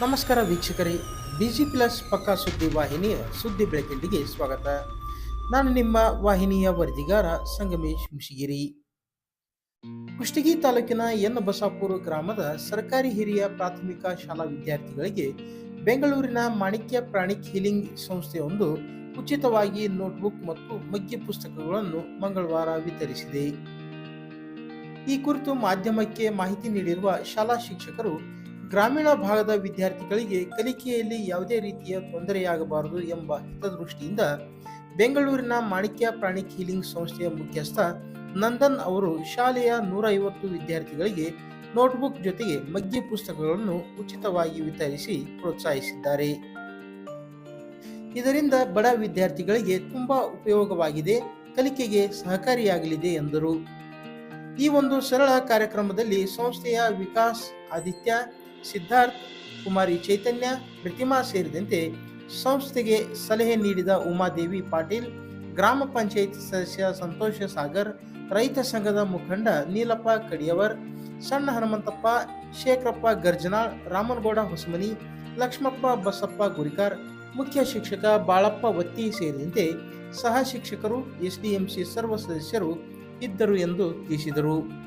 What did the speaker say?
ನಮಸ್ಕಾರ ವೀಕ್ಷಕರೇ, busy plus ಪಕ್ಕಾ ಸುದ್ದಿ ವಾಹಿನಿಯ ಸುದ್ದಿ ಬೆಳಕಿಂಡಿಗೆ ಸ್ವಾಗತ. ನಾನು ನಿಮ್ಮ ವಾಹಿನಿಯ ವರದಿಗಾರ ಸಂಗಮೇಶ್ ಮುಷಿಗಿರಿ. ಕುಷ್ಟಗಿ ತಾಲೂಕಿನ ಎನ್ ಬಸಾಪುರ ಗ್ರಾಮದ ಸರ್ಕಾರಿ ಹಿರಿಯ ಪ್ರಾಥಮಿಕ ಶಾಲಾ ವಿದ್ಯಾರ್ಥಿಗಳಿಗೆ ಬೆಂಗಳೂರಿನ ಮಾಣಿಕ್ಯ ಪ್ರಾಣಿಕ್ ಹೀಲಿಂಗ್ ಸಂಸ್ಥೆಯೊಂದು ಉಚಿತವಾಗಿ ನೋಟ್ಬುಕ್ ಮತ್ತು ಮಗ್ಗಿ ಪುಸ್ತಕಗಳನ್ನು ಮಂಗಳವಾರ ವಿತರಿಸಿದೆ. ಈ ಕುರಿತು ಮಾಧ್ಯಮಕ್ಕೆ ಮಾಹಿತಿ ನೀಡಿರುವ ಶಾಲಾ ಶಿಕ್ಷಕರು ಗ್ರಾಮೀಣ ಭಾಗದ ವಿದ್ಯಾರ್ಥಿಗಳಿಗೆ ಕಲಿಕೆಯಲ್ಲಿ ಯಾವುದೇ ರೀತಿಯ ತೊಂದರೆಯಾಗಬಾರದು ಎಂಬ ಹಿತದೃಷ್ಟಿಯಿಂದ ಬೆಂಗಳೂರಿನ ಮಾಣಿಕ್ಯ ಪ್ರಾಣಿ ಹೀಲಿಂಗ್ ಸಂಸ್ಥೆಯ ಮುಖ್ಯಸ್ಥ ನಂದನ್ ಅವರು ಶಾಲೆಯ ನೂರ ಐವತ್ತು ವಿದ್ಯಾರ್ಥಿಗಳಿಗೆ ನೋಟ್ಬುಕ್ ಜೊತೆಗೆ ಮಗ್ಗಿ ಪುಸ್ತಕಗಳನ್ನು ಉಚಿತವಾಗಿ ವಿತರಿಸಿ ಪ್ರೋತ್ಸಾಹಿಸಿದ್ದಾರೆ. ಇದರಿಂದ ಬಡ ವಿದ್ಯಾರ್ಥಿಗಳಿಗೆ ತುಂಬಾ ಉಪಯೋಗವಾಗಿದೆ, ಕಲಿಕೆಗೆ ಸಹಕಾರಿಯಾಗಲಿದೆ ಎಂದರು. ಈ ಒಂದು ಸರಳ ಕಾರ್ಯಕ್ರಮದಲ್ಲಿ ಸಂಸ್ಥೆಯ ವಿಕಾಸ್ ಆದಿತ್ಯ ಸಿದ್ಧಾರ್ಥ್ ಕುಮಾರಿ ಚೈತನ್ಯ ಪ್ರತಿಮಾ ಸೇರಿದಂತೆ ಸಂಸ್ಥೆಗೆ ಸಲಹೆ ನೀಡಿದ ಉಮಾದೇವಿ ಪಾಟೀಲ್, ಗ್ರಾಮ ಪಂಚಾಯತ್ ಸದಸ್ಯ ಸಂತೋಷ ಸಾಗರ್, ರೈತ ಸಂಘದ ಮುಖಂಡ ನೀಲಪ್ಪ ಕಡಿಯವರ್, ಸಣ್ಣ ಹನುಮಂತಪ್ಪ, ಶೇಖರಪ್ಪ ಗರ್ಜನಾಳ್, ರಾಮನಗೌಡ ಹೊಸಮನಿ, ಲಕ್ಷ್ಮಪ್ಪ ಬಸಪ್ಪ ಗುರಿಕಾರ್, ಮುಖ್ಯ ಶಿಕ್ಷಕ ಬಾಳಪ್ಪ ವತ್ತಿ ಸೇರಿದಂತೆ ಸಹ ಶಿಕ್ಷಕರು, ಎಸ್ಡಿಎಂಸಿ ಸರ್ವ ಸದಸ್ಯರು ಇದ್ದರು ಎಂದು ತಿಳಿಸಿದರು.